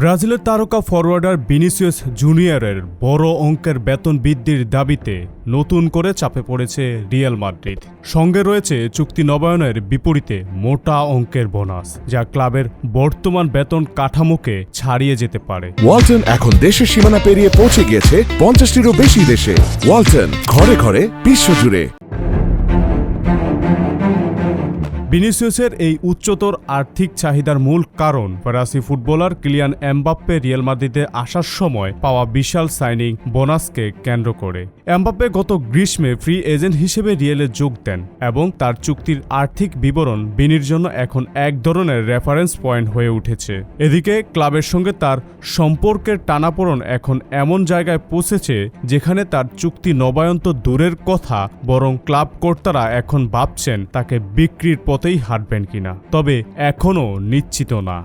ব্রাজিলের তারকা forwarder Vinicius জুনিয়রের বড় অঙ্কের বেতন বৃদ্ধির দাবিতে নতুন করে চাপে পড়েছে রিয়াল মাদ্রিদ। সঙ্গে রয়েছে চুক্তি নবায়নের বিপরীতে মোটা অঙ্কের বোনাস, যা ক্লাবের বর্তমান বেতন কাঠামোকে ছাড়িয়ে যেতে পারে। ওয়ালটন এখন দেশের সীমানা পেরিয়ে পৌঁছে গিয়েছে পঞ্চাশটিরও বেশি দেশে। ওয়ালটন ঘরে ঘরে বিশ্বজুড়ে ভিনিসিয়াসের এই উচ্চতর আর্থিক চাহিদার মূল কারণ ফরাসি ফুটবলার কিলিয়ান এমবাপ্পে রিয়াল মাদ্রিদে আসার সময় পাওয়া বিশাল সাইনিং বোনাসকে কেন্দ্র করে। এমবাপ্পে গত গ্রীষ্মে ফ্রি এজেন্ট হিসেবে রিয়েলে যোগ দেন এবং তার চুক্তির আর্থিক বিবরণ বিনির জন্য এখন এক ধরনের রেফারেন্স পয়েন্ট হয়ে উঠেছে। এদিকে ক্লাবের সঙ্গে তার সম্পর্কের টানাপোড়ন এখন এমন জায়গায় পৌঁছেছে যেখানে তার চুক্তি নবায়ন তো দূরের কথা, বরং ক্লাব কর্তারা এখন ভাবছেন তাকে বিক্রির পথেই হাঁটবেন কিনা, তবে এখনও নিশ্চিত না।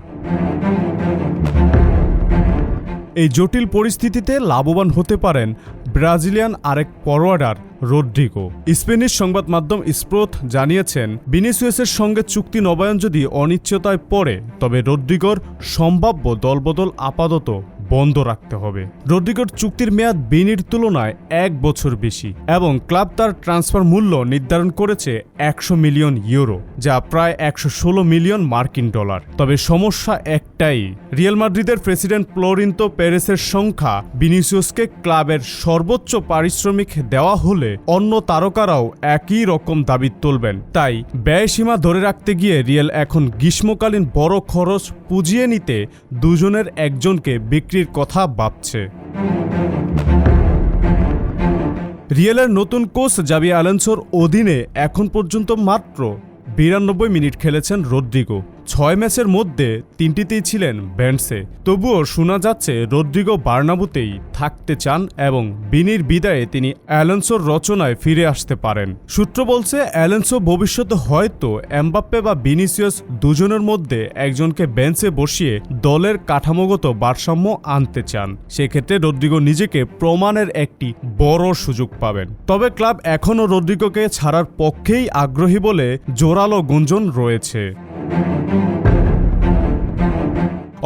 এই জটিল পরিস্থিতিতে লাভবান হতে পারেন ব্রাজিলিয়ান আরেক ফরওয়ার্ডার রোড্রিগো। স্পেনিশ সংবাদ মাধ্যম স্প্রোথ জানিয়েছেন বিনিসিয়াসের সঙ্গে চুক্তি নবায়ন যদি অনিশ্চয়তায় পড়ে, তবে রোড্রিগোর সম্ভাব্য দলবদল আপাতত বন্ধ রাখতে হবে। রোড্রিগোর চুক্তির মেয়াদ বিনির তুলনায় এক বছর বেশি এবং ক্লাব তার ট্রান্সফার মূল্য নির্ধারণ করেছে একশো মিলিয়ন ইউরো, যা প্রায় একশো ষোলো মিলিয়ন মার্কিন ডলার। তবে সমস্যা একটাই, রিয়াল মাদ্রিদের প্রেসিডেন্ট ফ্লোরিন্তো পেরেসের সংখ্যা বিনিসিয়াসকে ক্লাবের সর্বোচ্চ পারিশ্রমিক দেওয়া হলে অন্য তারকারাও একই রকম দাবি তুলবেন। তাই ব্যয়সীমা ধরে রাখতে গিয়ে রিয়াল এখন গ্রীষ্মকালীন বড় খরচ পুজিয়ে নিতে দুজনের একজনকে বিক্রির কথা ভাবছে। রিয়েলের নতুন কোচ জাবি আলেন্সোর অধীনে এখন পর্যন্ত মাত্র বিরানব্বই মিনিট খেলেছেন রদ্রিগো। ছয় ম্যাচের মধ্যে তিনটিতেই ছিলেন ব্যান্ডসে। তবুও শোনা যাচ্ছে, রদ্রিগো বার্নাবুতেই থাকতে চান এবং বিনির বিদায়ে তিনি অ্যালেন্সোর রচনায় ফিরে আসতে পারেন। সূত্র বলছে, অ্যালেন্সো ভবিষ্যতে হয়তো এমবাপ্পে বা বিনিসিয়াস দুজনের মধ্যে একজনকে বেঞ্চে বসিয়ে দলের কাঠামোগত ভারসাম্য আনতে চান। সেক্ষেত্রে রদ্রিগো নিজেকে প্রমাণের একটি বড় সুযোগ পাবেন। তবে ক্লাব এখনও রদ্রিগোকে ছাড়ার পক্ষেই আগ্রহী বলে জোরালো গুঞ্জন রয়েছে।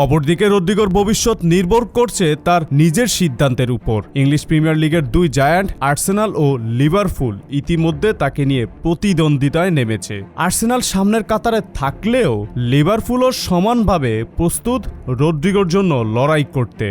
অপরদিকে রদ্রিগোর ভবিষ্যৎ নির্ভর করছে তার নিজের সিদ্ধান্তের উপর। ইংলিশ প্রিমিয়ার লিগের দুই জায়ান্ট, আর্সেনাল ও লিভারফুল ইতিমধ্যে তাকে নিয়ে প্রতিদ্বন্দ্বিতায় নেমেছে। আর্সেনাল সামনের কাতারে থাকলেও লিভারফুলও সমানভাবে প্রস্তুত রদ্রিগোর জন্য লড়াই করতে।